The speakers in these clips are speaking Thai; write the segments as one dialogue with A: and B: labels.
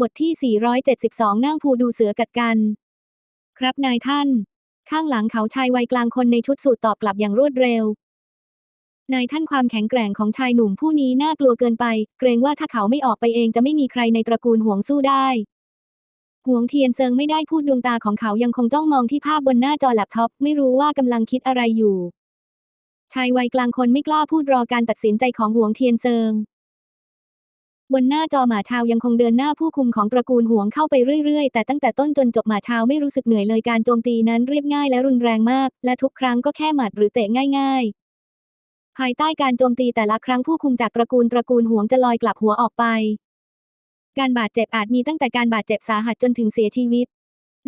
A: บทที่ 472 นั่งพูดูเสือกัดกัน ครับนายท่าน ข้างหลังเขาชายวัยกลางคนในชุดสูทตอบกลับอย่างรวดเร็วนายท่านความแข็งแกร่งของชายหนุ่มผู้นี้น่ากลัวเกินไป เกรงว่าถ้าเขาไม่ออกไปเองจะไม่มีใครในตระกูลห่วงสู้ได้ ห่วงเทียนเซิงไม่ได้พูดดวงตาของเขายังคงจ้องมองที่ภาพบนหน้าจอแล็ปท็อป ไม่รู้ว่ากำลังคิดอะไรอยู่ ชายวัยกลางคนไม่กล้าพูดรอการตัดสินใจของห่วงเทียนเซิง บนหน้าจอหมาชาวยังคงเดินหน้าผู้คุมของตระกูลหวงเข้าไปเรื่อยๆ แต่ตั้งแต่ต้นจนจบหมาชาวไม่รู้สึกเหนื่อยเลยการโจมตีนั้นเรียบง่ายและรุนแรงมาก และทุกครั้งก็แค่หมัดหรือเตะง่าย ๆ ภายใต้การโจมตีแต่ละครั้งผู้คุมจากตระกูลตระกูลหวงจะลอยกลับหัวออกไป การบาดเจ็บอาจมีตั้งแต่การบาดเจ็บสาหัสจนถึงเสียชีวิต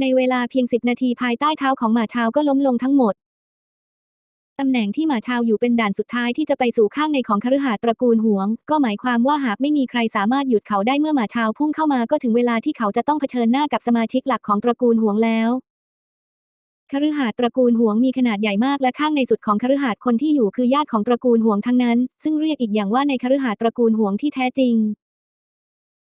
A: ในเวลาเพียงสิบนาทีภายใต้เท้าของหมาชาวก็ล้มลงทั้งหมด ตำแหน่งที่หมาชาวอยู่เป็นด่านสุดท้ายที่จะไปสู่ข้างในของคฤหาสน์ตระกูลหวง ก็หมายความว่าหากไม่มีใครสามารถหยุดเขาได้เมื่อหมาชาวพุ่งเข้ามาก็ถึงเวลาที่เขาจะต้องเผชิญหน้ากับสมาชิกหลักของตระกูลหวงแล้วคฤหาสน์ตระกูลหวงมีขนาดใหญ่มากและข้างในสุดของคฤหาสน์คนที่อยู่คือญาติของตระกูลหวงทั้งนั้น ซึ่งเรียกอีกอย่างว่าในคฤหาสน์ตระกูลหวงที่แท้จริง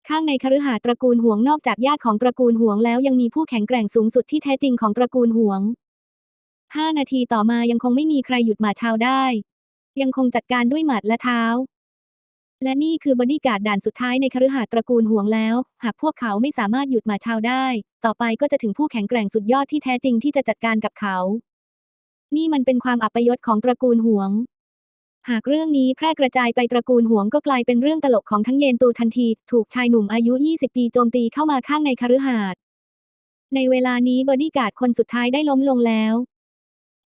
A: ข้างในคฤหาสน์ตระกูลหวงนอกจากญาติของตระกูลหวงแล้วยังมีผู้แข็งแกร่งสูงสุดที่แท้จริงของตระกูลหวง ห้านาทีต่อมายังคงไม่มีใครหยุดหมาชาวได้ ยังคงจัดการด้วยหมัดและเท้า และนี่คือบอดี้การ์ดด่านสุดท้ายในคฤหาสน์ตระกูลห่วงแล้ว หากพวกเขาไม่สามารถหยุดหมาชาวได้ ต่อไปก็จะถึงผู้แข็งแกร่งสุดยอดที่แท้จริงที่จะจัดการกับเขา นี่มันเป็นความอัปยศของตระกูลห่วงหากเรื่องนี้แพร่กระจายไปตระกูลหวงก็กลายเป็นเรื่องตลกของทั้งเยนตูทันที ถูกชายหนุ่มอายุ 20 ปีโจมตีเข้ามาข้างในคฤหาสน์ในเวลานี้บอดี้การ์ดคนสุดท้ายได้ล้มลงแล้ว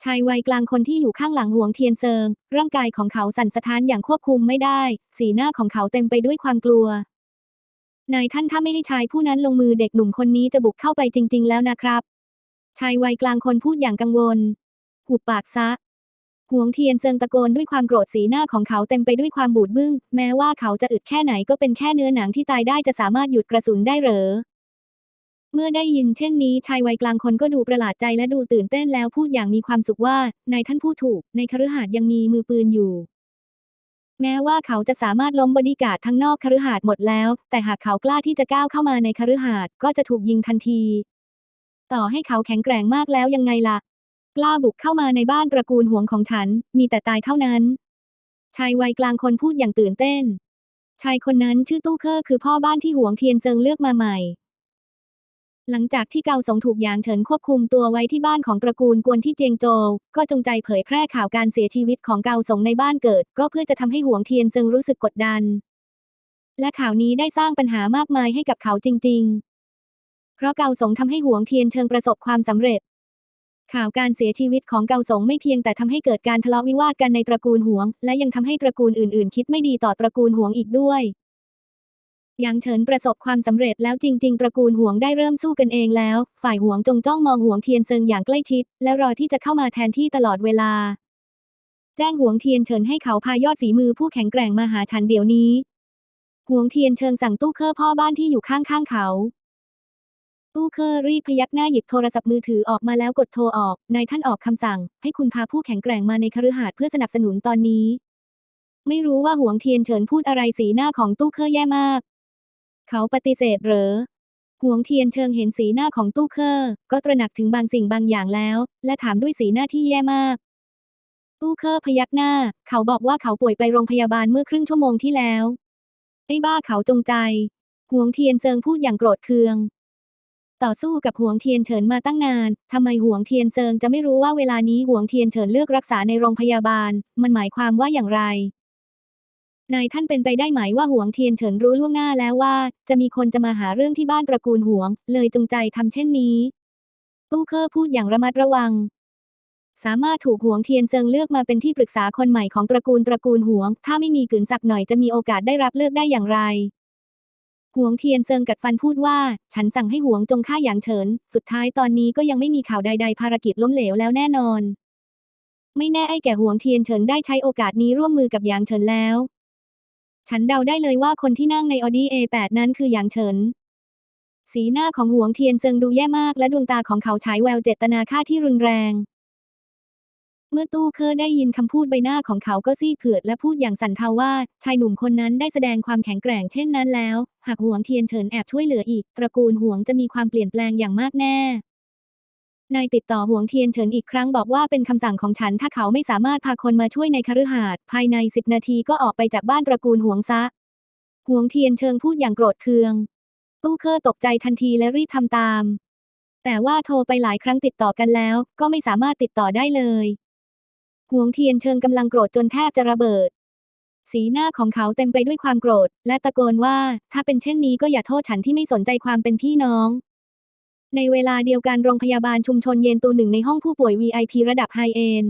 A: ชายวัยกลางคนที่อยู่ข้างหลังหวงเทียนเซิง ร่างกายของเขาสั่นสะท้านอย่างควบคุมไม่ได้ สีหน้าของเขาเต็มไปด้วยความกลัว นายท่านถ้าไม่ให้ชายผู้นั้นลงมือเด็กหนุ่มคนนี้จะบุกเข้าไปจริง ๆ แล้วนะครับ ชายวัยกลางคนพูดอย่างกังวล หุบปากซะหวงเทียนเซิงตะโกนด้วยความโกรธสีหน้าของเขาเต็มไปด้วยความบูดบึ้ง แม้ว่าเขาจะอึดแค่ไหนก็เป็นแค่เนื้อหนังที่ตายได้จะสามารถหยุดกระสุนได้เหรอ เมื่อได้ยินเช่นนี้ชายวัยกลางคนก็ดูประหลาดใจและดูตื่นเต้นแล้วพูดอย่างมีความสุขว่านายท่านพูดถูก ในคฤหาสน์ยังมีมือปืนอยู่ แม้ว่าเขาจะสามารถล้มบอดี้การ์ดทั้งนอกคฤหาสน์หมดแล้ว แต่หากเขากล้าที่จะก้าวเข้ามาในคฤหาสน์ก็จะถูกยิงทันที ต่อให้เขาแข็งแกร่งมากแล้วยังไงล่ะ กล้าบุกเข้ามาในบ้านตระกูลหวงของฉัน มีแต่ตายเท่านั้น ชายวัยกลางคนพูดอย่างตื่นเต้น ชายคนนั้นชื่อตู้เคอร์คือพ่อบ้านที่หวงเทียนเซิงเลือกมาใหม่ หลังจากที่เกาสงถูกหยางเฉินควบคุมตัวไว้ที่บ้านของตระกูลกวนที่เจียงโจว ก็จงใจเผยแพร่ข่าวการเสียชีวิตของเกาสงในบ้านเกิด ก็เพื่อจะทำให้หวงเทียนเซิงรู้สึกกดดัน และข่าวนี้ได้สร้างปัญหามากมายให้กับเขาจริง ๆ เพราะเกาสงทำให้หวงเทียนเชิงประสบความสำเร็จ ข่าวการเสียชีวิตของเกาสงไม่เพียงแต่ทำให้เกิดการทะเลาะวิวาทกันในตระกูลหวง และยังทำให้ตระกูลอื่น ๆ คิดไม่ดีต่อตระกูลหวงอีกด้วย หยางเฉินประสบความสำเร็จแล้วจริง ๆ ตระกูลหวงได้เริ่มสู้กันเองแล้ว ฝ่ายหวงจงจ้องมองหวงเทียนเซิงอย่างใกล้ชิด และรอที่จะเข้ามาแทนที่ตลอดเวลา แจ้งหวงเทียนเฉินให้เขาพายอดฝีมือผู้แข็งแกร่งมาหาฉันเดี๋ยวนี้ หวงเทียนเชิงสั่งตู้เคอร์พ่อบ้านที่อยู่ข้างๆเขา ตู้เคอร์รีบพยักหน้าหยิบโทรศัพท์มือถือออกมาแล้วกดโทรออกนายท่านออกคำสั่ง ให้คุณพาผู้แข็งแกร่งมาในคฤหาสน์เพื่อสนับสนุนตอนนี้ ไม่รู้ว่าหวงเทียนเฉินพูดอะไรสีหน้าของตู้เคอร์แย่มาก เขาปฏิเสธเหรอหวงเทียนเชิงเห็นสีหน้าของตู้เคอร์ก็ตระหนักถึงบางสิ่งบางอย่างแล้ว และถามด้วยสีหน้าที่แย่มาก ตู้เคอร์พยักหน้า เขาบอกว่าเขาป่วยไปโรงพยาบาลเมื่อครึ่งชั่วโมงที่แล้ว ไอ้บ้าเขาจงใจ หวงเทียนเซิงพูดอย่างโกรธเคือง ต่อสู้กับหวงเทียนเฉินมาตั้งนานทำไมหวงเทียนเซิงจะไม่รู้ว่าเวลานี้หวงเทียนเฉินเลือกรักษาในโรงพยาบาล มันหมายความว่าอย่างไร นายท่านเป็นไปได้ไหมว่าหวงเทียนเฉินรู้ล่วงหน้าแล้วว่า จะมีคนจะมาหาเรื่องที่บ้านตระกูลหวง เลยจงใจทำเช่นนี้ตู้เคอร์พูดอย่างระมัดระวัง สามารถถูกหวงเทียนเซิงเลือกมาเป็นที่ปรึกษาคนใหม่ของตระกูลตระกูลหวง ถ้าไม่มีกึนสักหน่อยจะมีโอกาสได้รับเลือกได้อย่างไรหวงเทียนเซิงกัดฟันพูดว่า ฉันสั่งให้หวงจงฆ่าหยางเฉิน สุดท้ายตอนนี้ก็ยังไม่มีข่าวใด ๆ ภารกิจล้มเหลวแล้วแน่นอน ไม่แน่ไอ้แก่หวงเทียนเฉินได้ใช้โอกาสนี้ร่วมมือกับหยางเฉินแล้ว ฉันเดาได้เลยว่าคนที่นั่งในออดี้ A8 นั้นคือหยางเฉิน สีหน้าของหวงเทียนเซิงดูแย่มากและดวงตาของเขาฉายแววเจตนาฆ่าที่รุนแรง เมื่อตู้เคอร์ได้ยินคำพูดใบหน้าของเขาก็ซีดเผือดและพูดอย่างสั่นเทาว่า ชายหนุ่มคนนั้นได้แสดงความแข็งแกร่งเช่นนั้นแล้ว หากหวงเทียนเฉินแอบช่วยเหลืออีก ตระกูลหวงจะมีความเปลี่ยนแปลงอย่างมากแน่ นายติดต่อหวงเทียนเฉินอีกครั้งบอกว่าเป็นคำสั่งของฉันถ้าเขาไม่สามารถพาคนมาช่วยในคฤหาสน์ภายในสิบนาทีก็ออกไปจากบ้านตระกูลหวงซะหวงเทียนเชิงพูดอย่างโกรธเคืองตู้เคอร์ตกใจทันทีและรีบทำตาม แต่ว่าโทรไปหลายครั้งติดต่อกันแล้ว ก็ไม่สามารถติดต่อได้เลยหวงเทียนเชิงกำลังโกรธจนแทบจะระเบิด สีหน้าของเขาเต็มไปด้วยความโกรธ และตะโกนว่า ถ้าเป็นเช่นนี้ก็อย่าโทษฉันที่ไม่สนใจความเป็นพี่น้อง ในเวลาเดียวกันโรงพยาบาลชุมชนเย็นตูหนึ่งในห้องผู้ป่วย VIP ระดับไฮเอน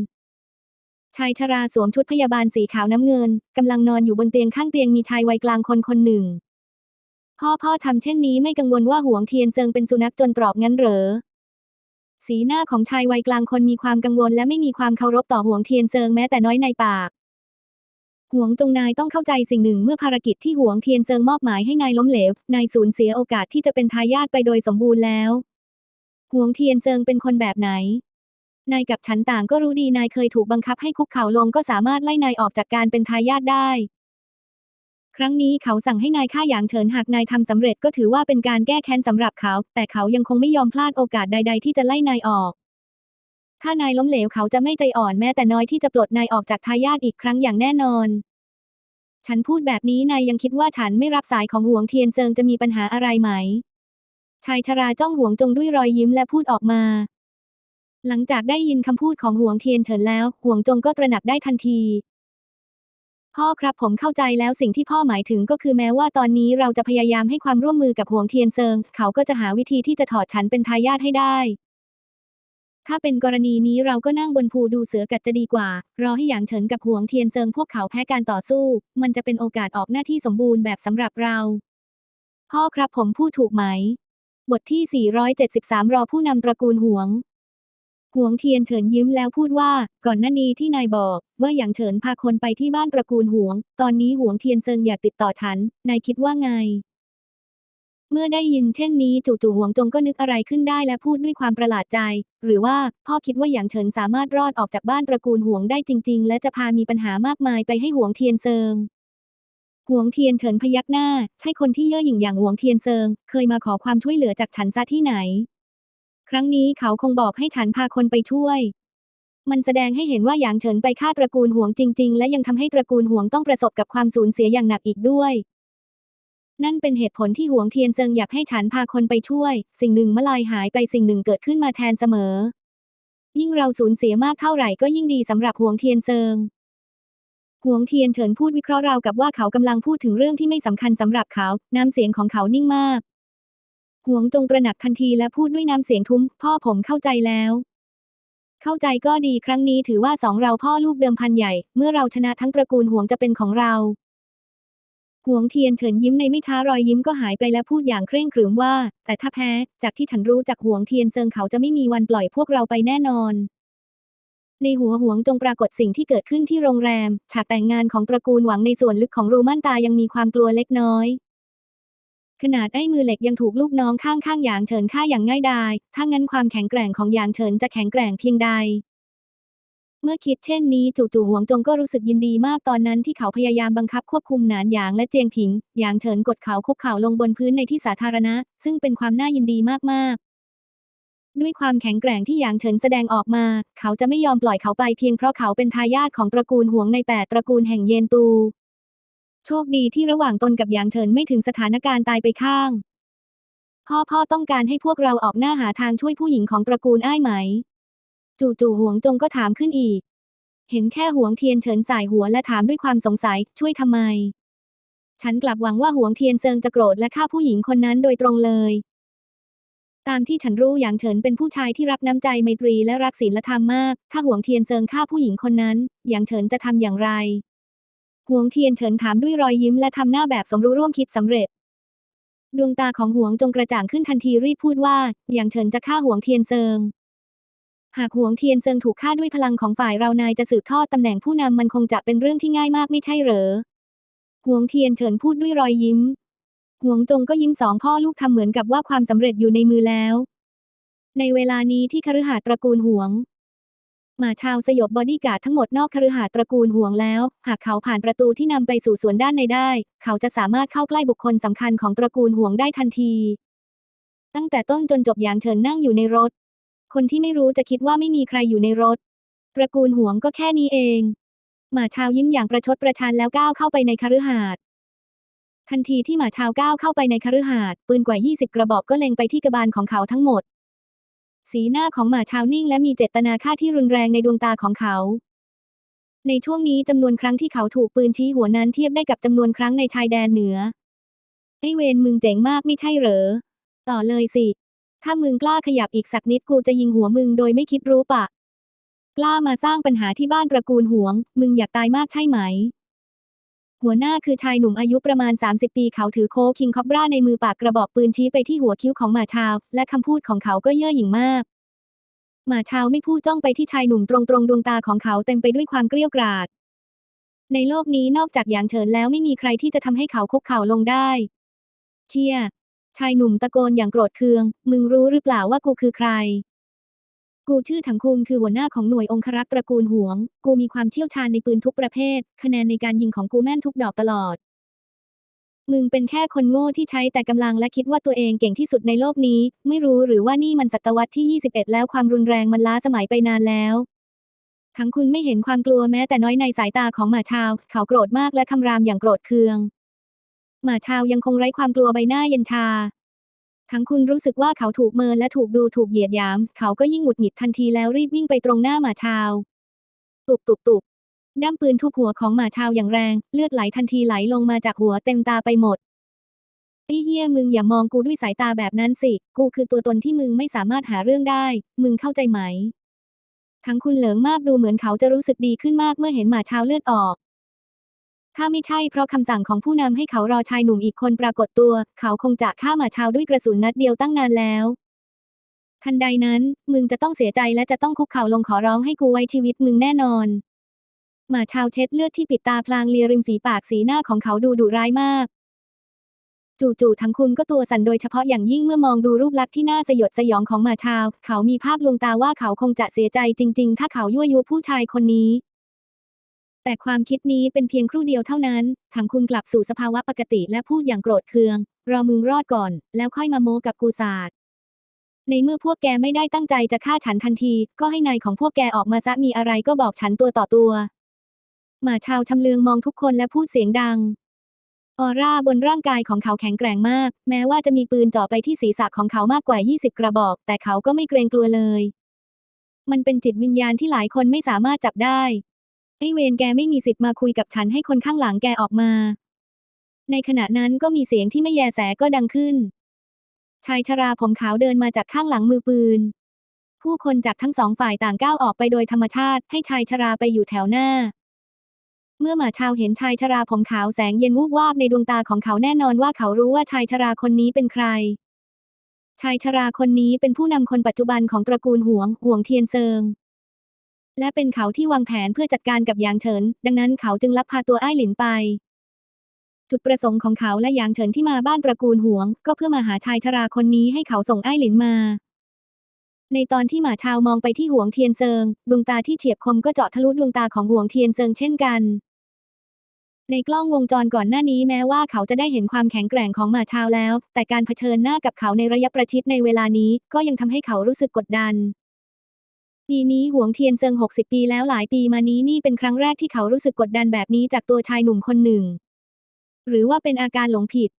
A: ชายชราสวมชุดพยาบาลสีขาวน้ำเงิน กำลังนอนอยู่บนเตียงข้างเตียงมีชายวัยกลางคนคนหนึ่ง พ่อพ่อทำเช่นนี้ไม่กังวลว่าหวงเทียนเซิงเป็นสุนัขจนตรอกงั้นเหรอ สีหน้าของชายวัยกลางคนมีความกังวลและไม่มีความเคารพต่อหวงเทียนเซิงแม้แต่น้อยในปากหวงจงนายต้องเข้าใจสิ่งหนึ่งเมื่อภารกิจที่หวงเทียนเซิงมอบหมายให้นายล้มเหลว นายสูญเสียโอกาสที่จะเป็นทายาทไปโดยสมบูรณ์แล้ว หวงเทียนเซิงเป็นคนแบบไหน นายกับฉันต่างก็รู้ดีนายเคยถูกบังคับให้คุกเข่าลงก็สามารถไล่นายออกจากการเป็นทายาทได้ ครั้งนี้เขาสั่งให้นายฆ่าหยางเฉินหากนายทำสำเร็จก็ถือว่าเป็นการแก้แค้นสำหรับเขา แต่เขายังคงไม่ยอมพลาดโอกาสใด ๆ ที่จะไล่นายออก ถ้านายล้มเหลวเขาจะไม่ใจอ่อนแม้แต่น้อยที่จะปลดนายออกจากทายาทอีกครั้งอย่างแน่นอนฉันพูดแบบนี้นายยังคิดว่าฉันไม่รับสายของหวงเทียนเซิงจะมีปัญหาอะไรไหม ชายชราจ้องหวงจงด้วยรอยยิ้มและพูดออกมา หลังจากได้ยินคำพูดของหวงเทียนเฉินแล้ว หวงจงก็ตระหนักได้ทันที พ่อครับผมเข้าใจแล้วสิ่งที่พ่อหมายถึงก็คือแม้ว่าตอนนี้เราจะพยายามให้ความร่วมมือกับหวงเทียนเซิง เขาก็จะหาวิธีที่จะถอดฉันเป็นทายาทให้ได้ ถ้าเป็นกรณีนี้เราก็นั่งบนภูดูเสือกัดจะดีกว่า รอให้หยางเฉินกับหวงเทียนเซิงพวกเขาแพ้การต่อสู้ มันจะเป็นโอกาสออกหน้าที่สมบูรณ์แบบสำหรับเรา พ่อครับผมพูดถูกไหม บทที่ 473 รอผู้นำตระกูลหวง หวงเทียนเฉินยิ้มแล้วพูดว่า ก่อนหน้านี้ที่นายบอกว่าหยางเฉินพาคนไปที่บ้านตระกูลหวง ตอนนี้หวงเทียนเซิงอยากติดต่อฉัน นายคิดว่าไง เมื่อได้ยินเช่นนี้จู่ๆหวงจงก็นึกอะไรขึ้นได้และพูดด้วยความประหลาดใจ หรือว่าพ่อคิดว่าหยางเฉินสามารถรอดออกจากบ้านตระกูลหวงได้จริง ๆ และจะพามีปัญหามากมายไปให้หวงเทียนเซิง หวงเทียนเฉินพยักหน้า ใช่คนที่เย่อหยิ่งอย่างหวงเทียนเซิง เคยมาขอความช่วยเหลือจากฉันซะที่ไหน ครั้งนี้เขาคงบอกให้ฉันพาคนไปช่วย มันแสดงให้เห็นว่าหยางเฉินไปฆ่าตระกูลหวงจริง ๆ และยังทำให้ตระกูลหวงต้องประสบกับความสูญเสียอย่างหนักอีกด้วย นั่นเป็นเหตุผลที่หวงเทียนเซิงอยากให้ฉันพาคนไปช่วย สิ่งหนึ่งเมื่อลายหายไปสิ่งหนึ่งเกิดขึ้นมาแทนเสมอ ยิ่งเราสูญเสียมากเท่าไหร่ก็ยิ่งดีสำหรับหวงเทียนเซิง หวงเทียนเฉินพูดวิเคราะห์ราวกับว่าเขากำลังพูดถึงเรื่องที่ไม่สำคัญสำหรับเขา น้ำเสียงของเขานิ่งมาก หวงจงตระหนักทันทีและพูดด้วยน้ำเสียงทุ้ม พ่อผมเข้าใจแล้ว เข้าใจก็ดีครั้งนี้ถือว่าสองเราพ่อลูกเดิมพันใหญ่ เมื่อเราชนะทั้งตระกูลหวงจะเป็นของเราหวงเทียนเฉินยิ้มในไม่ช้ารอยยิ้มก็หายไปและพูดอย่างเคร่งขรึมว่า แต่ถ้าแพ้ จากที่ฉันรู้จากหวงเทียนเซิงเขาจะไม่มีวันปล่อยพวกเราไปแน่นอน ในหัวหวงจงปรากฏสิ่งที่เกิดขึ้นที่โรงแรม ฉากแต่งงานของตระกูลหวังในส่วนลึกของรูม่านตายังมีความกลัวเล็กน้อย ขนาดไอ้มือเหล็กยังถูกลูกน้องข้างๆหยางเฉินฆ่าอย่างง่ายดาย ถ้างั้นความแข็งแกร่งของหยางเฉินจะแข็งแกร่งเพียงใด เมื่อคิดเช่นนี้จู่ๆหวงจงก็รู้สึกยินดีมากตอนนั้นที่เขาพยายามบังคับควบคุมหนานหยางและเจียงผิงหยางเฉินกดเขาคุกเข่าลงบนพื้นในที่สาธารณะ ซึ่งเป็นความน่ายินดีมากๆ ด้วยความแข็งแกร่งที่หยางเฉินแสดงออกมา เขาจะไม่ยอมปล่อยเขาไปเพียงเพราะเขาเป็นทายาทของตระกูลหวงในแปดตระกูลแห่งเยนตู โชคดีที่ระหว่างตนกับหยางเฉินไม่ถึงสถานการณ์ตายไปข้าง พ่อพ่อต้องการให้พวกเราออกหน้าหาทางช่วยผู้หญิงของตระกูลอ้ายไหม จู่ๆหวงจงก็ถามขึ้นอีก เห็นแค่หวงเทียนเฉินสายหัวและถามด้วยความสงสัย ช่วยทำไม ฉันกลับหวังว่าหวงเทียนเซิงจะโกรธและฆ่าผู้หญิงคนนั้นโดยตรงเลย ตามที่ฉันรู้หยางเฉินเป็นผู้ชายที่รักน้ำใจไมตรีและรักศีลธรรมมาก ถ้าหวงเทียนเซิงฆ่าผู้หญิงคนนั้นหยางเฉินจะทำอย่างไรหวงเทียนเฉินถามด้วยรอยยิ้มและทำหน้าแบบสมรู้ร่วมคิดสำเร็จ ดวงตาของหวงจงกระจ่างขึ้นทันทีรีบพูดว่าหยางเฉินจะฆ่าหวงเทียนเซิง หากหวงเทียนเซิงถูกฆ่าด้วยพลังของฝ่ายเรานายจะสืบทอดตำแหน่งผู้นำมันคงจะเป็นเรื่องที่ง่ายมากไม่ใช่เหรอหวงเทียนเฉินพูดด้วยรอยยิ้ม หวงจงก็ยิ้มสองพ่อลูกทำเหมือนกับว่าความสำเร็จอยู่ในมือแล้ว ในเวลานี้ที่คฤหาสน์ตระกูลหวงหมาชาวสยบบอดี้การ์ดทั้งหมดนอกคฤหาสน์ตระกูลห่วงแล้ว หากเขาผ่านประตูที่นำไปสู่สวนด้านในได้ เขาจะสามารถเข้าใกล้บุคคลสำคัญของตระกูลห่วงได้ทันที ตั้งแต่ต้นจนจบอย่างเฉินนั่งอยู่ในรถ คนที่ไม่รู้จะคิดว่าไม่มีใครอยู่ในรถ ตระกูลห่วงก็แค่นี้เอง หมาชาวยิ้มอย่างประชดประชันแล้วก้าวเข้าไปในคฤหาสน์ ทันทีที่หมาชาวก้าวเข้าไปในคฤหาสน์ปืนกว่า 20 กระบอกก็เล็งไปที่กระบาลของเขาทั้งหมด สีหน้าของหมาชาวนิ่งและมีเจตนาฆ่าที่รุนแรงในดวงตาของเขา ในช่วงนี้จำนวนครั้งที่เขาถูกปืนชี้หัวนั้นเทียบได้กับจำนวนครั้งในชายแดนเหนือไอเวนมึงเจ๋งมากไม่ใช่เหรอ ต่อเลยสิ ถ้ามึงกล้าขยับอีกสักนิดกูจะยิงหัวมึงโดยไม่คิดรู้ปะ กล้ามาสร้างปัญหาที่บ้านตระกูลหวง มึงอยากตายมากใช่ไหม หัวหน้าคือชายหนุ่มอายุประมาณ 30 ปีเขาถือโคคิงคอบราในมือปากกระบอกปืนชี้ไปที่หัวคิ้วของหมาชาว และคำพูดของเขาก็เย่อหยิ่งมาก หมาชาวไม่พูดจ้องไปที่ชายหนุ่มตรงๆดวงตาของเขาเต็มไปด้วยความเกรี้ยวกราดในโลกนี้นอกจากหยางเฉินแล้วไม่มีใครที่จะทำให้เขาคุกเข่าลงได้ เชียชายหนุ่มตะโกนอย่างโกรธเคือง มึงรู้หรือเปล่าว่ากูคือใคร กูชื่อถังคุงคือหัวหน้าของหน่วยองครักษ์ตระกูลหวง กูมีความเชี่ยวชาญในปืนทุกประเภท คะแนนในการยิงของกูแม่นทุกดอกตลอด มึงเป็นแค่คนโง่ที่ใช้แต่กำลังและคิดว่าตัวเองเก่งที่สุดในโลกนี้ ไม่รู้หรือว่านี่มันศตวรรษที่ 21 แล้วความรุนแรงมันล้าสมัยไปนานแล้วทั้งคุณไม่เห็นความกลัวแม้แต่น้อยในสายตาของหมาชาว เขาโกรธมากและคำรามอย่างโกรธเคือง หมาชาวยังคงไร้ความกลัวใบหน้าเย็นชา ทั้งคุณรู้สึกว่าเขาถูกเมินและถูกดูถูกเหยียดหยาม เขาก็ยิ่งหงุดหงิดทันทีแล้วรีบวิ่งไปตรงหน้าหมาชาว ตุบตุบตุบด้ามปืนทุบหัวของหมาชาวอย่างแรง เลือดไหลทันทีไหลลงมาจากหัวเต็มตาไปหมดไอ้เหี้ยมึงอย่ามองกูด้วยสายตาแบบนั้นสิ กูคือตัวตนที่มึงไม่สามารถหาเรื่องได้ มึงเข้าใจไหม ทั้งคุณเหลิงมากดูเหมือนเขาจะรู้สึกดีขึ้นมากเมื่อเห็นหมาชาวเลือดออก ถ้าไม่ใช่เพราะคำสั่งของผู้นำให้เขารอชายหนุ่มอีกคนปรากฏตัว เขาคงจะฆ่าหมาชาวด้วยกระสุนนัดเดียวตั้งนานแล้ว ทันใดนั้น มึงจะต้องเสียใจและจะต้องคุกเข่าลงขอร้องให้กูไว้ชีวิตมึงแน่นอนหมาชาวเช็ดเลือดที่ปิดตาพลางเลียริมฝีปากสีหน้าของเขาดูดุร้ายมาก จู่ๆทั้งคุณก็ตัวสั่นโดยเฉพาะอย่างยิ่งเมื่อมองดูรูปลักษณ์ที่น่าสยดสยองของหมาชาว เขามีภาพลวงตาว่าเขาคงจะเสียใจจริง ๆ ถ้าเขายั่วยุผู้ชายคนนี้ แต่ความคิดนี้เป็นเพียงครู่เดียวเท่านั้นทั้งคุณกลับสู่สภาวะปกติและพูดอย่างโกรธเคือง รอมึงรอดก่อน แล้วค่อยมาโม้กับกูศาสตร์ในเมื่อพวกแกไม่ได้ตั้งใจจะฆ่าฉันทันที ก็ให้นายของพวกแกออกมาซะมีอะไรก็บอกฉันตัวต่อตัว หมาชาวชำเลืองมองทุกคนและพูดเสียงดัง ออร่าบนร่างกายของเขาแข็งแกร่งมาก แม้ว่าจะมีปืนจ่อไปที่ศีรษะของเขามากกว่า 20 กระบอก แต่เขาก็ไม่เกรงกลัวเลย มันเป็นจิตวิญญาณที่หลายคนไม่สามารถจับได้ อ้เวนแกไม่มีสิทธิ์มาคุยกับฉันให้คนข้างหลังแกออกมา ในขณะนั้นก็มีเสียงที่ไม่แยแสก็ดังขึ้น ชายชราผมขาวเดินมาจากข้างหลังมือปืน ผู้คนจากทั้งสองฝ่ายต่างก้าวออกไปโดยธรรมชาติ ให้ชายชราไปอยู่แถวหน้า เมื่อหมาชาวเห็นชายชราผมขาวแสงเย็นวูบวาบในดวงตาของเขาแน่นอนว่าเขารู้ว่าชายชราคนนี้เป็นใคร ชายชราคนนี้เป็นผู้นำคนปัจจุบันของตระกูลหวงหวงเทียนเซิง และเป็นเขาที่วางแผนเพื่อจัดการกับหยางเฉิน ดังนั้นเขาจึงลับพาตัวไอ้หลินไป จุดประสงค์ของเขาและหยางเฉินที่มาบ้านตระกูลหวง ก็เพื่อมาหาชายชราคนนี้ให้เขาส่งไอ้หลินมา ในตอนที่หมาชาวมองไปที่หวงเทียนเซิง ดวงตาที่เฉียบคมก็เจาะทะลุดวงตาของหวงเทียนเซิงเช่นกัน ในกล้องวงจรก่อนหน้านี้แม้ว่าเขาจะได้เห็นความแข็งแกร่งของหมาชาวแล้ว แต่การเผชิญหน้ากับเขาในระยะประชิดในเวลานี้ ก็ยังทำให้เขารู้สึกกดดัน ปีนี้หวงเทียนเซิง 60 ปีแล้วหลายปีมานี้นี่เป็นครั้งแรกที่เขารู้สึกกดดันแบบนี้จากตัวชายหนุ่มคนหนึ่ง หรือว่าเป็นอาการหลงผิด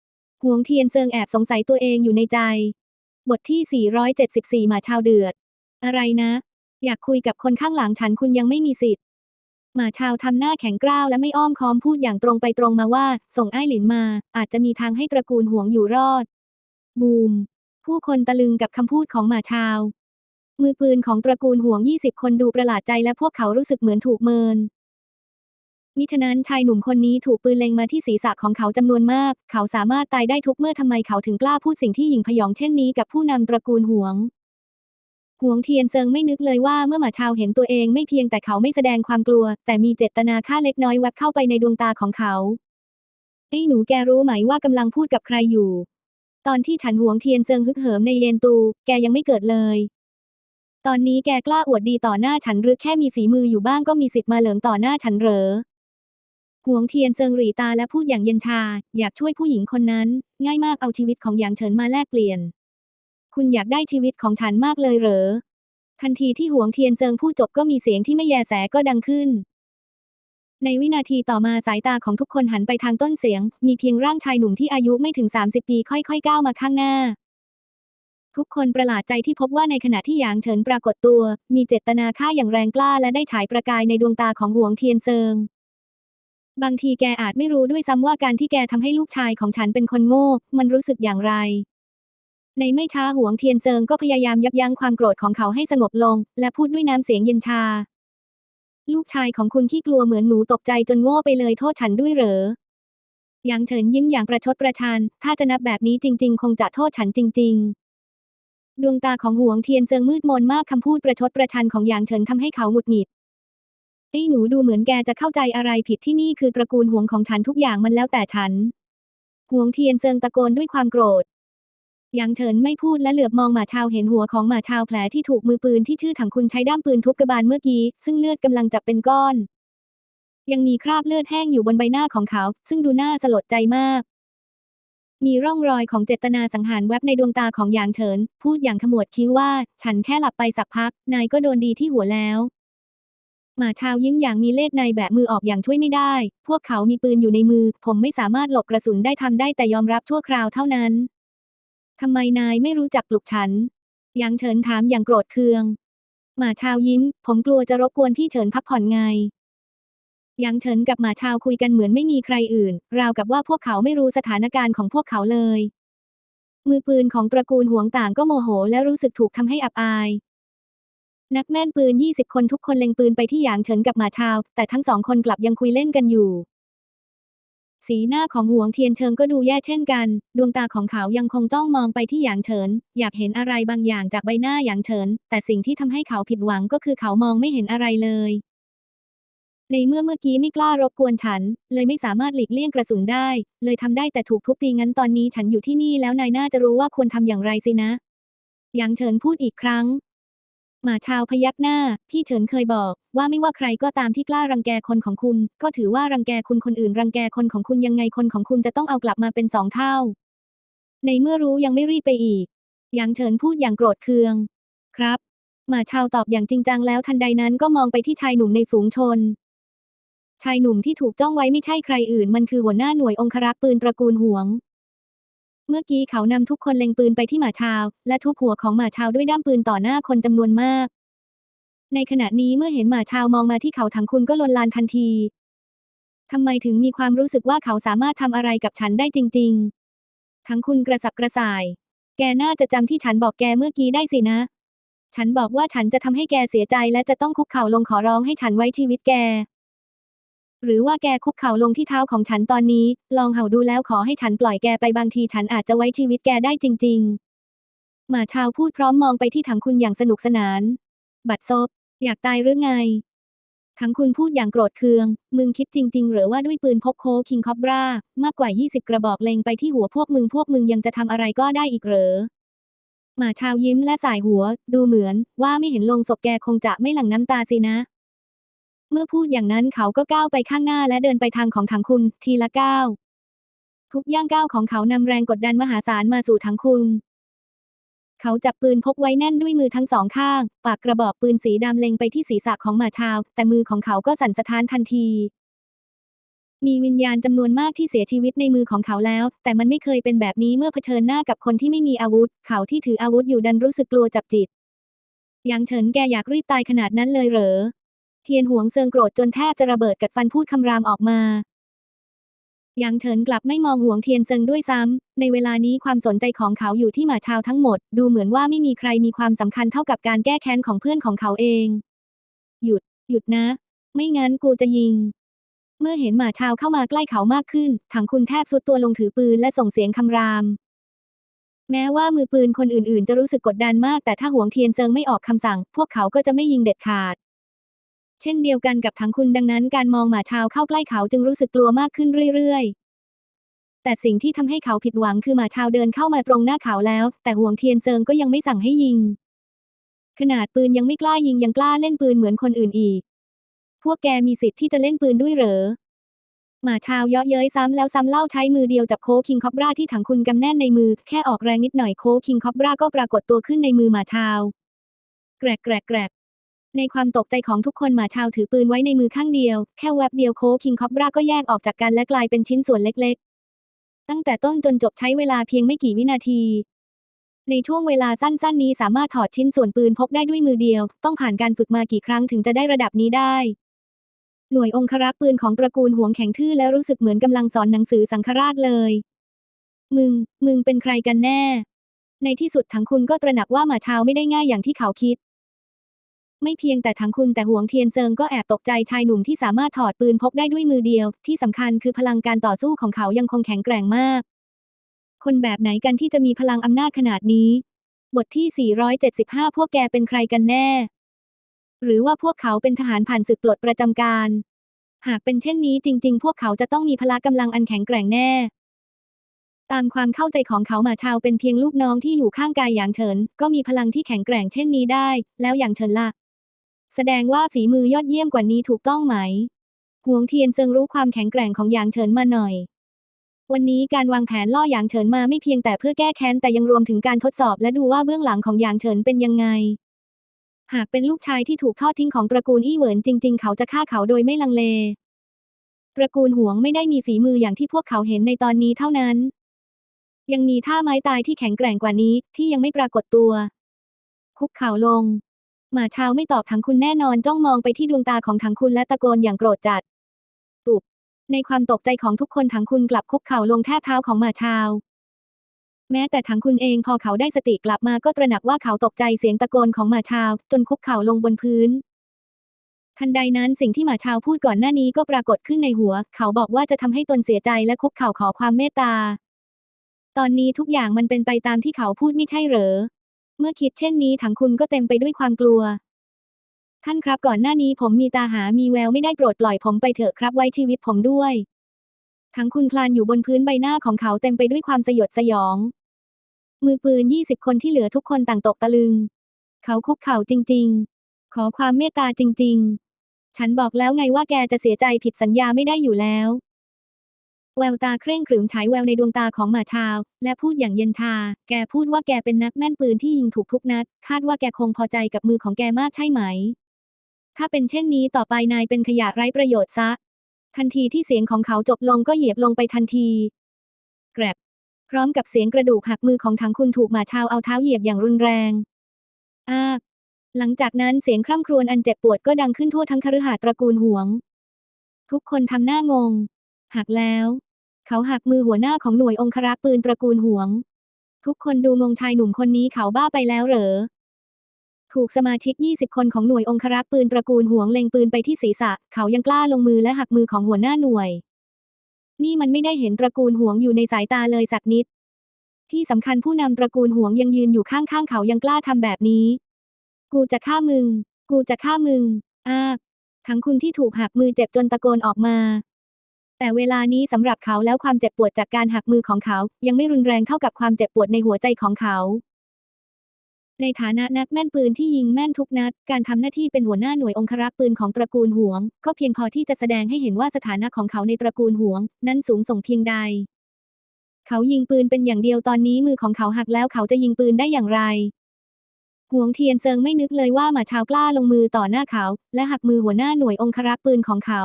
A: หวงเทียนเซิงแอบสงสัยตัวเองอยู่ในใจ บทที่ 474หมาชาวเดือด อะไรนะ อยากคุยกับคนข้างหลังฉันคุณยังไม่มีสิทธิ์หมาชาวทำหน้าแข็งกร้าวและไม่อ้อมค้อมพูดอย่างตรงไปตรงมาว่า ส่งไอ้หลินมา อาจจะมีทางให้ตระกูลหวงอยู่รอด บูม ผู้คนตะลึงกับคำพูดของหมาชาว มือปืนของตระกูลห่วง 20 คนดูประหลาดใจและพวกเขารู้สึกเหมือนถูกเมิน มิฉะนั้นชายหนุ่มคนนี้ถูกปืนเล็งมาที่ศีรษะของเขาจำนวนมาก เขาสามารถตายได้ทุกเมื่อทำไมเขาถึงกล้าพูดสิ่งที่หยิ่งพยองเช่นนี้กับผู้นำตระกูลห่วงห่วงเทียนเซิงไม่นึกเลยว่าเมื่อหมาชาวเห็นตัวเองไม่เพียงแต่เขาไม่แสดงความกลัว แต่มีเจตนาฆ่าเล็กน้อยแวบเข้าไปในดวงตาของเขาไอ้หนูแกรู้ไหมว่ากำลังพูดกับใครอยู่ ตอนที่ฉันห่วงเทียนเซิงฮึกเหิมในเยนตู แกยังไม่เกิดเลย ตอนนี้แกกล้าอวดดีต่อหน้าฉันหรือแค่มีฝีมืออยู่บ้างก็มีสิทธิ์มาเหลิงต่อหน้าฉันเหรอหวงเทียนเซิงหรีตาและพูดอย่างเย็นชา อยากช่วยผู้หญิงคนนั้น ง่ายมากเอาชีวิตของหยางเฉินมาแลกเปลี่ยน คุณอยากได้ชีวิตของฉันมากเลยเหรอ ทันทีที่หวงเทียนเซิงพูดจบก็มีเสียงที่ไม่แยแสก็ดังขึ้น ในวินาทีต่อมาสายตาของทุกคนหันไปทางต้นเสียง มีเพียงร่างชายหนุ่มที่อายุไม่ถึง 30 ปีค่อยๆก้าวมาข้างหน้า ทุกคนประหลาดใจที่พบว่าในขณะที่หยางเฉินปรากฏตัว มีเจตนาฆ่าอย่างแรงกล้าและได้ฉายประกายในดวงตาของหวงเทียนเซิง บางทีแกอาจไม่รู้ด้วยซ้ำว่าการที่แกทำให้ลูกชายของฉันเป็นคนโง่ มันรู้สึกอย่างไร ในไม่ช้าหวงเทียนเซิงก็พยายามยับยั้งความโกรธของเขาให้สงบลง และพูดด้วยน้ำเสียงเย็นชา ลูกชายของคุณขี้กลัวเหมือนหนูตกใจจนโง่ไปเลยโทษฉันด้วยเหรอหยางเฉินยิ้มอย่างประชดประชัน ถ้าจะนับแบบนี้จริง ๆ คงจะโทษฉันจริง ๆ ดวงตาของหวงเทียนเซิงมืดมนมากคำพูดประชดประชันของหยางเฉินทำให้เขาหงุดหงิดไอ้หนูดูเหมือนแกจะเข้าใจอะไรผิดที่นี่คือตระกูลหวงของฉันทุกอย่างมันแล้วแต่ฉันหวงเทียนเซิงตะโกนด้วยความโกรธหยางเฉินไม่พูดและเหลือบมองหมาชาวเห็นหัวของหมาชาวแผลที่ถูกมือปืนที่ชื่อถังคุณใช้ด้ามปืนทุบกระบาลเมื่อกี้ ซึ่งเลือดกำลังจับเป็นก้อน ยังมีคราบเลือดแห้งอยู่บนใบหน้าของเขา ซึ่งดูน่าสลดใจมาก มีร่องรอยของเจตนาสังหารแวบในดวงตาของหยางเฉิน พูดอย่างขมวดคิ้วว่า ฉันแค่หลับไปสักพัก นายก็โดนดีที่หัวแล้ว หมาชาวยิ้มอย่างมีเล่ห์ในแบบมือออกอย่างช่วยไม่ได้ พวกเขามีปืนอยู่ในมือ ผมไม่สามารถหลบกระสุนได้ทำได้แต่ยอมรับชั่วคราวเท่านั้นทำไมนายไม่รู้จักปลุกฉันหยางเฉินถามอย่างโกรธเคืองหมาชาวยิ้ม ผมกลัวจะรบกวนพี่เฉินพักผ่อนไง ยางเฉินกับหมาชาวคุยกันเหมือนไม่มีใครอื่น ราวกับว่าพวกเขาไม่รู้สถานการณ์ของพวกเขาเลย มือปืนของตระกูลหวงต่างก็โมโหและรู้สึกถูกทำให้อับอาย นักแม่นปืน 20 คนทุกคนเล็งปืนไปที่หยางเฉินกับหมาชาว แต่ทั้งสองคนกลับยังคุยเล่นกันอยู่ สีหน้าของหวงเทียนเชิงก็ดูแย่เช่นกัน ดวงตาของเขายังคงจ้องมองไปที่หยางเฉิน อยากเห็นอะไรบางอย่างจากใบหน้าหยางเฉิน แต่สิ่งที่ทำให้เขาผิดหวังก็คือเขามองไม่เห็นอะไรเลย ในเมื่อเมื่อกี้ไม่กล้ารบกวนฉัน เลยไม่สามารถหลีกเลี่ยงกระสุนได้ เลยทำได้แต่ถูกทุบตีงั้นตอนนี้ฉันอยู่ที่นี่แล้วนายน่าจะรู้ว่าควรทำอย่างไรสินะหยางเฉินพูดอีกครั้ง หมาชาวพยักหน้า พี่เฉินเคยบอก ว่าไม่ว่าใครก็ตามที่กล้ารังแกคนของคุณ ก็ถือว่ารังแกคุณคนอื่นรังแกคนของคุณยังไงคนของคุณจะต้องเอากลับมาเป็นสองเท่า ในเมื่อรู้ยังไม่รีบไปอีกหยางเฉินพูดอย่างโกรธเคือง ครับ หมาชาวตอบอย่างจริงจังแล้วทันใดนั้นก็มองไปที่ชายหนุ่มในฝูงชน ชายหนุ่มที่ถูกจ้องไว้ไม่ใช่ใครอื่น มันคือหัวหน้าหน่วยองครักษ์ปืนตระกูลหวง เมื่อกี้เขานำทุกคนเล็งปืนไปที่หมาชาว และทุบหัวของหมาชาวด้วยด้ามปืนต่อหน้าคนจำนวนมาก ในขณะนี้เมื่อเห็นหมาชาวมองมาที่เขาถังคุณก็ลนลานทันทีทำไมถึงมีความรู้สึกว่าเขาสามารถทำอะไรกับฉันได้จริง ๆ ทั้งคุณกระสับกระส่าย แกน่าจะจำที่ฉันบอกแกเมื่อกี้ได้สินะ ฉันบอกว่าฉันจะทำให้แกเสียใจและจะต้องคุกเข่าลงขอร้องให้ฉันไว้ชีวิตแก หรือว่าแกคุกเข่าลงที่เท้าของฉันตอนนี้ ลองเห่าดูแล้วขอให้ฉันปล่อยแกไปบางทีฉันอาจจะไว้ชีวิตแกได้จริง ๆ หมาชาวพูดพร้อมมองไปที่ถังคุณอย่างสนุกสนาน บัดซบ อยากตายหรือไงทั้งคุณพูดอย่างโกรธเคือง มึงคิดจริง ๆ หรือว่าด้วยปืนพกโคคิงคอบรามากกว่า 20 กระบอกเล็งไปที่หัวพวกมึงพวกมึงยังจะทำอะไรก็ได้อีกเหรอหมาชาวยิ้มและสายหัว ดูเหมือนว่าไม่เห็นลงศพแกคงจะไม่หลั่งน้ำตาสินะ เมื่อพูดอย่างนั้นเขาก็ก้าวไปข้างหน้าและเดินไปทางของถังคุณ ทีละก้าว ทุกย่างก้าวของเขานำแรงกดดันมหาศาลมาสู่ถังคุณ เขาจับปืนพกไว้แน่นด้วยมือทั้งสองข้าง ปากกระบอกปืนสีดำเล็งไปที่ศีรษะของหมาชาว แต่มือของเขาก็สั่นสะท้านทันที มีวิญญาณจำนวนมากที่เสียชีวิตในมือของเขาแล้ว แต่มันไม่เคยเป็นแบบนี้เมื่อเผชิญหน้ากับคนที่ไม่มีอาวุธ เขาที่ถืออาวุธอยู่ดันรู้สึกกลัวจับจิตยางเฉินแกอยากรีบตายขนาดนั้นเลยเหรอ เทียนหวงเซิงโกรธจนแทบจะระเบิดกัดฟันพูดคำรามออกมาหยางเฉินกลับไม่มองหวงเทียนเซิงด้วยซ้ำ ในเวลานี้ความสนใจของเขาอยู่ที่หมาชาวทั้งหมด ดูเหมือนว่าไม่มีใครมีความสำคัญเท่ากับการแก้แค้นของเพื่อนของเขาเอง หยุด หยุดนะ ไม่งั้นกูจะยิง เมื่อเห็นหมาชาวเข้ามาใกล้เขามากขึ้น ถังคุณแทบสุดตัวลงถือปืนและส่งเสียงคำราม แม้ว่ามือปืนคนอื่นๆ จะรู้สึกกดดันมาก แต่ถ้าหวงเทียนเซิงไม่ออกคำสั่ง พวกเขาก็จะไม่ยิงเด็ดขาด ช่นเดียวกันกับถังคุณดังนั้นการมองหมาชาวเข้าใกล้เขาจึงรู้สึกกลัวมากขึ้นเรื่อยๆ แต่สิ่งที่ทำให้เขาผิดหวังคือหมาชาวเดินเข้ามาตรงหน้าเขาแล้ว แต่หวงเทียนเซิงก็ยังไม่สั่งให้ยิง ขนาดปืนยังไม่กล้ายิงยังกล้าเล่นปืนเหมือนคนอื่นอีก พวกแกมีสิทธิ์ที่จะเล่นปืนด้วยเหรอหมาชาวเยาะเย้ยซ้ำแล้วซ้ำเล่าใช้มือเดียวจับโคคิงคอบราที่ถังคุณกำแน่นในมือ แค่ออกแรงนิดหน่อยโคคิงคอบราก็ปรากฏตัวขึ้นในมือหมาชาว แกรกแกรกแกรก ในความตกใจของทุกคนหมาชาวถือปืนไว้ในมือข้างเดียว แค่แวบเดียวโคคิงคอบราก็แยกออกจากกันและกลายเป็นชิ้นส่วนเล็ก ๆ ตั้งแต่ต้นจนจบใช้เวลาเพียงไม่กี่วินาที ในช่วงเวลาสั้น ๆ นี้สามารถถอดชิ้นส่วนปืนพกได้ด้วยมือเดียว ต้องผ่านการฝึกมากี่ครั้งถึงจะได้ระดับนี้ได้หน่วยองครักษ์ปืนของตระกูลหวงแข็งทื่อและรู้สึกเหมือนกำลังสอนหนังสือสังฆราชเลย มึง มึงเป็นใครกันแน่ ในที่สุดทั้งคุณก็ตระหนักว่าหมาชาวไม่ได้ง่ายอย่างที่เขาคิด ไม่เพียงแต่ทั้งคุณแต่หวงเทียนเซิงก็แอบตกใจชายหนุ่มที่สามารถถอดปืนพกได้ด้วยมือเดียว ที่สำคัญคือพลังการต่อสู้ของเขายังคงแข็งแกร่งมาก คนแบบไหนกันที่จะมีพลังอำนาจขนาดนี้ บทที่ 475 พวกแกเป็นใครกันแน่ หรือว่าพวกเขาเป็นทหารผ่านศึกปลดประจำการ หากเป็นเช่นนี้จริง ๆ พวกเขาจะต้องมีพละกำลังอันแข็งแกร่งแน่ตามความเข้าใจของเขาหมาชาวเป็นเพียงลูกน้องที่อยู่ข้างกายอย่างเฉิน ก็มีพลังที่แข็งแกร่งเช่นนี้ได้ แล้วอย่างเฉินล่ะ แสดงว่าฝีมือยอดเยี่ยมกว่านี้ถูกต้องไหมหวงเทียนเซิงรู้ความแข็งแกร่งของหยางเฉินมาหน่อย วันนี้การวางแผนล่อหยางเฉินมาไม่เพียงแต่เพื่อแก้แค้นแต่ยังรวมถึงการทดสอบและดูว่าเบื้องหลังของหยางเฉินเป็นยังไง หากเป็นลูกชายที่ถูกทอดทิ้งของตระกูลอี้เหวินจริง ๆ เขาจะฆ่าเขาโดยไม่ลังเล ตระกูลหวงไม่ได้มีฝีมืออย่างที่พวกเขาเห็นในตอนนี้เท่านั้น ยังมีท่าไม้ตายที่แข็งแกร่งกว่านี้ที่ยังไม่ปรากฏตัว คุกเข่าลง หมาชาวไม่ตอบถังคุณแน่นอนจ้องมองไปที่ดวงตาของถังคุณและตะโกนอย่างโกรธจัด ตุบ ในความตกใจของทุกคนถังคุณกลับคุกเข่าลงแทบเท้าของหมาชาว แม้แต่ถังคุณเองพอเขาได้สติกลับมาก็ตระหนักว่าเขาตกใจเสียงตะโกนของหมาชาว จนคุกเข่าลงบนพื้น ทันใดนั้นสิ่งที่หมาชาวพูดก่อนหน้านี้ก็ปรากฏขึ้นในหัว เขาบอกว่าจะทำให้ตนเสียใจและคุกเข่าขอความเมตตา ตอนนี้ทุกอย่างมันเป็นไปตามที่เขาพูดไม่ใช่เหรอ เมื่อคิดเช่นนี้ถังคุณก็เต็มไปด้วยความกลัว ท่านครับก่อนหน้านี้ผมมีตาหามีแววไม่ได้โปรดปล่อยผมไปเถอะครับไว้ชีวิตผมด้วย ทั้งคุณคลานอยู่บนพื้นใบหน้าของเขาเต็มไปด้วยความสยดสยอง มือปืนยี่สิบคนที่เหลือทุกคนต่างตกตะลึง เขาคุกเข่าจริง ๆ ขอความเมตตาจริง ๆ ฉันบอกแล้วไงว่าแกจะเสียใจผิดสัญญาไม่ได้อยู่แล้ว แววตาเคร่งขรึมฉายแววในดวงตาของหมาชาว และพูดอย่างเย็นชา แกพูดว่าแกเป็นนักแม่นปืนที่ยิงถูกทุกนัด คาดว่าแกคงพอใจกับมือของแกมากใช่ไหม ถ้าเป็นเช่นนี้ต่อไปนายเป็นขยะไร้ประโยชน์ซะ ทันทีที่เสียงของเขาจบลงก็เหยียบลงไปทันที แกรบ พร้อมกับเสียงกระดูกหักมือของทั้งคุณถูกหมาชาวเอาเท้าเหยียบอย่างรุนแรง อ้าหลังจากนั้นเสียงคร่ำครวญอันเจ็บปวดก็ดังขึ้นทั่วทั้งคฤหาสน์ตระกูลหวง ทุกคนทำหน้างง หักแล้ว เขาหักมือหัวหน้าของหน่วยองครักษ์ปืนตระกูลหวง ทุกคนดูงงชายหนุ่มคนนี้เขาบ้าไปแล้วเหรอ ถูกสมาชิก 20 คนของหน่วยองครักษ์ปืนตระกูลหวงเล็งปืนไปที่ศีรษะ เขายังกล้าลงมือและหักมือของหัวหน้าหน่วย นี่มันไม่ได้เห็นตระกูลหวงอยู่ในสายตาเลยสักนิด ที่สำคัญผู้นำตระกูลหวงยังยืนอยู่ข้างๆเขายังกล้าทำแบบนี้ กูจะฆ่ามึง กูจะฆ่ามึง อ้าทั้งคุณที่ถูกหักมือเจ็บจนตะโกนออกมา แต่เวลานี้สำหรับเขาแล้วความเจ็บปวดจากการหักมือของเขา ยังไม่รุนแรงเท่ากับความเจ็บปวดในหัวใจของเขา ในฐานะนักแม่นปืนที่ยิงแม่นทุกนัด การทำหน้าที่เป็นหัวหน้าหน่วยองครักษ์ปืนของตระกูลหวง ก็เพียงพอที่จะแสดงให้เห็นว่าสถานะของเขาในตระกูลหวง นั้นสูงส่งเพียงใด เขายิงปืนเป็นอย่างเดียวตอนนี้มือของเขาหักแล้วเขาจะยิงปืนได้อย่างไรหวงเทียนเซิงไม่นึกเลยว่าหมาชาวกล้าลงมือต่อหน้าเขา และหักมือหัวหน้าหน่วยองครักษ์ปืนของเขา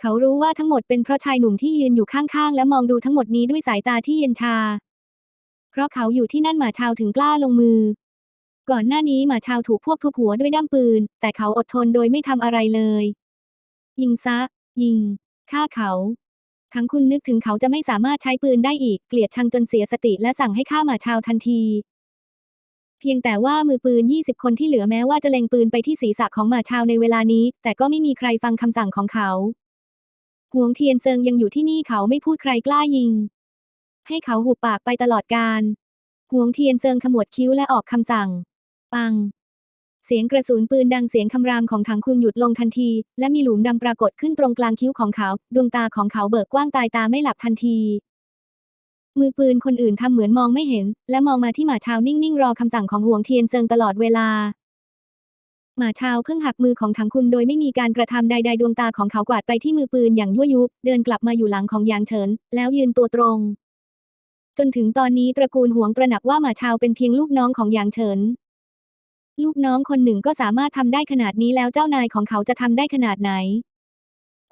A: เขารู้ว่าทั้งหมดเป็นเพราะชายหนุ่มที่ยืนอยู่ข้างๆ และมองดูทั้งหมดนี้ด้วยสายตาที่เย็นชา เพราะเขาอยู่ที่นั่นหมาชาวถึงกล้าลงมือ ก่อนหน้านี้หมาชาวถูกพวกทุบหัวด้วยด้ามปืน แต่เขาอดทนโดยไม่ทำอะไรเลย ยิงซะ ยิงฆ่าเขา ทั้งคุณนึกถึงเขาจะไม่สามารถใช้ปืนได้อีก เกลียดชังจนเสียสติและสั่งให้ฆ่าหมาชาวทันที เพียงแต่ว่ามือปืน 20 คนที่เหลือแม้ว่าจะเล็งปืนไปที่ศีรษะของหมาชาวในเวลานี้ แต่ก็ไม่มีใครฟังคำสั่งของเขา หวงเทียนเซิงยังอยู่ที่นี่เขาไม่พูดใครกล้ายิง ให้เขาหุบปากไปตลอดการหวงเทียนเซิงขมวดคิ้วและออกคำสั่ง ปัง เสียงกระสุนปืนดังเสียงคำรามของถังคุณหยุดลงทันที และมีหลุมดำปรากฏขึ้นตรงกลางคิ้วของเขา ดวงตาของเขาเบิกกว้างตายตาไม่หลับทันที มือปืนคนอื่นทำเหมือนมองไม่เห็น และมองมาที่หมาชาวนิ่งๆรอคำสั่งของหวงเทียนเซิงตลอดเวลา หมาชาวเพิ่งหักมือของถังคุณโดยไม่มีการกระทำใดๆ ดวงตาของเขากวาดไปที่มือปืนอย่างยั่วยุเดินกลับมาอยู่หลังของยางเฉิน แล้วยืนตัวตรง จนถึงตอนนี้ตระกูลหวงตระหนักว่าหมาชาวเป็นเพียงลูกน้องของยางเฉิน ลูกน้องคนหนึ่งก็สามารถทำได้ขนาดนี้แล้วเจ้านายของเขาจะทำได้ขนาดไหน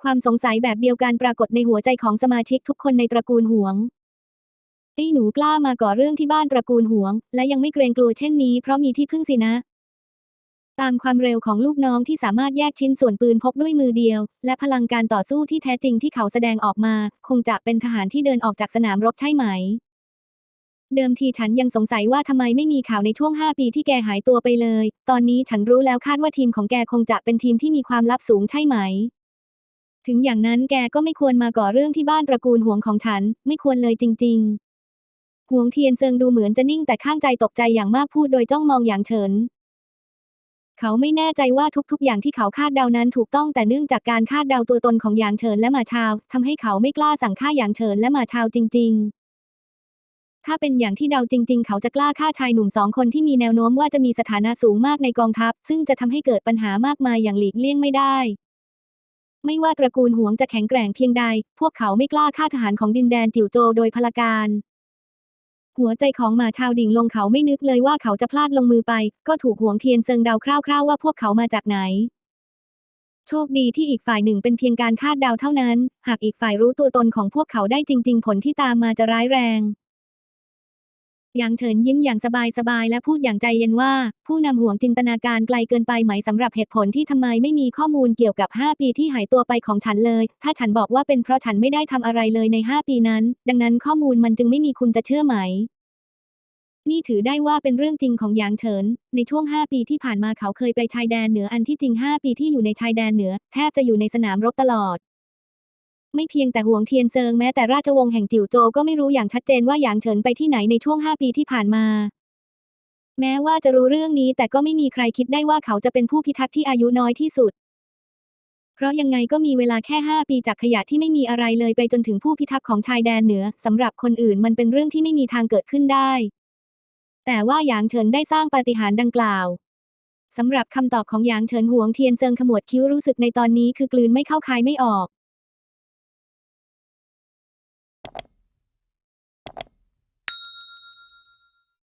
A: ความสงสัยแบบเดียวกันปรากฏในหัวใจของสมาชิกทุกคนในตระกูลหวงไอ้หนูกล้ามาก่อเรื่องที่บ้านตระกูลหวง และยังไม่เกรงกลัวเช่นนี้เพราะมีที่พึ่งสินะ ตามความเร็วของลูกน้องที่สามารถแยกชิ้นส่วนปืนพกด้วยมือเดียว และพลังการต่อสู้ที่แท้จริงที่เขาแสดงออกมา คงจะเป็นทหารที่เดินออกจากสนามรบใช่ไหม เดิมทีฉันยังสงสัยว่าทำไมไม่มีข่าวในช่วง 5 ปีที่แกหายตัวไปเลย ตอนนี้ฉันรู้แล้วคาดว่าทีมของแกคงจะเป็นทีมที่มีความลับสูงใช่ไหม ถึงอย่างนั้นแกก็ไม่ควรมาก่อเรื่องที่บ้านตระกูลห่วงของฉัน ไม่ควรเลยจริง ๆ ห่วงเทียนเซิงดูเหมือนจะนิ่งแต่ข้างใจตกใจอย่างมากพูดโดยจ้องมองอย่างเฉิน เขาไม่แน่ใจว่าทุกๆ อย่างที่เขาคาดเดานั้นถูกต้องแต่เนื่องจากการคาดเดาตัวตนของหยางเฉินและหมาชาวทำให้เขาไม่กล้าสั่งฆ่าหยางเฉินและหมาชาวจริง ๆ ถ้าเป็นอย่างที่เดาจริง ๆ เขาจะกล้าฆ่าชายหนุ่มสองคนที่มีแนวโน้มว่าจะมีสถานะสูงมากในกองทัพ ซึ่งจะทำให้เกิดปัญหามากมายอย่างหลีกเลี่ยงไม่ได้ไม่ว่าตระกูลหวงจะแข็งแกร่งเพียงใด พวกเขาไม่กล้าฆ่าทหารของดินแดนจิ๋วโจวโดยพลการ หัวใจของหมาชาวดิ่งลงเขาไม่นึกเลยว่าเขาจะพลาดลงมือไป ก็ถูกหวงเทียนเซิงเดาคร่าวๆว่าพวกเขามาจากไหน โชคดีที่อีกฝ่ายหนึ่งเป็นเพียงการคาดเดาเท่านั้น หากอีกฝ่ายรู้ตัวตนของพวกเขาได้จริง ๆ ผลที่ตามมาจะร้ายแรง หยางเฉินยิ้มอย่างสบายๆและพูดอย่างใจเย็นว่า ผู้นำห่วงจินตนาการไกลเกินไปไหมสำหรับเหตุผลที่ทำไมไม่มีข้อมูลเกี่ยวกับ 5 ปีที่หายตัวไปของฉันเลย ถ้าฉันบอกว่าเป็นเพราะฉันไม่ได้ทำอะไรเลยใน 5 ปีนั้น ดังนั้นข้อมูลมันจึงไม่มีคุณจะเชื่อไหมนี่ถือได้ว่าเป็นเรื่องจริงของหยางเฉิน ในช่วง 5 ปีที่ผ่านมาเขาเคยไปชายแดนเหนืออันที่จริง 5 ปีที่อยู่ในชายแดนเหนือ แทบจะอยู่ในสนามรบตลอด ไม่เพียงแต่ห่วงเทียนเซิงแม้แต่ราชวงศ์แห่งจิ๋วโจวก็ไม่รู้อย่างชัดเจนว่าหยางเฉินไปที่ไหนในช่วง 5 ปีที่ผ่านมา แม้ว่าจะรู้เรื่องนี้แต่ก็ไม่มีใครคิดได้ว่าเขาจะเป็นผู้พิทักษ์ที่อายุน้อยที่สุด เพราะยังไงก็มีเวลาแค่ 5 ปีจากขยะที่ไม่มีอะไรเลยไปจนถึงผู้พิทักษ์ของชายแดนเหนือสำหรับคนอื่นมันเป็นเรื่องที่ไม่มีทางเกิดขึ้นได้ แต่ว่าหยางเฉินได้สร้างปาฏิหาริย์ดังกล่าวสำหรับคำตอบของหยางเฉินหวงเทียนเซิงขมวดคิ้วรู้สึกในตอนนี้คือกลืนไม่เข้าคายไม่ออก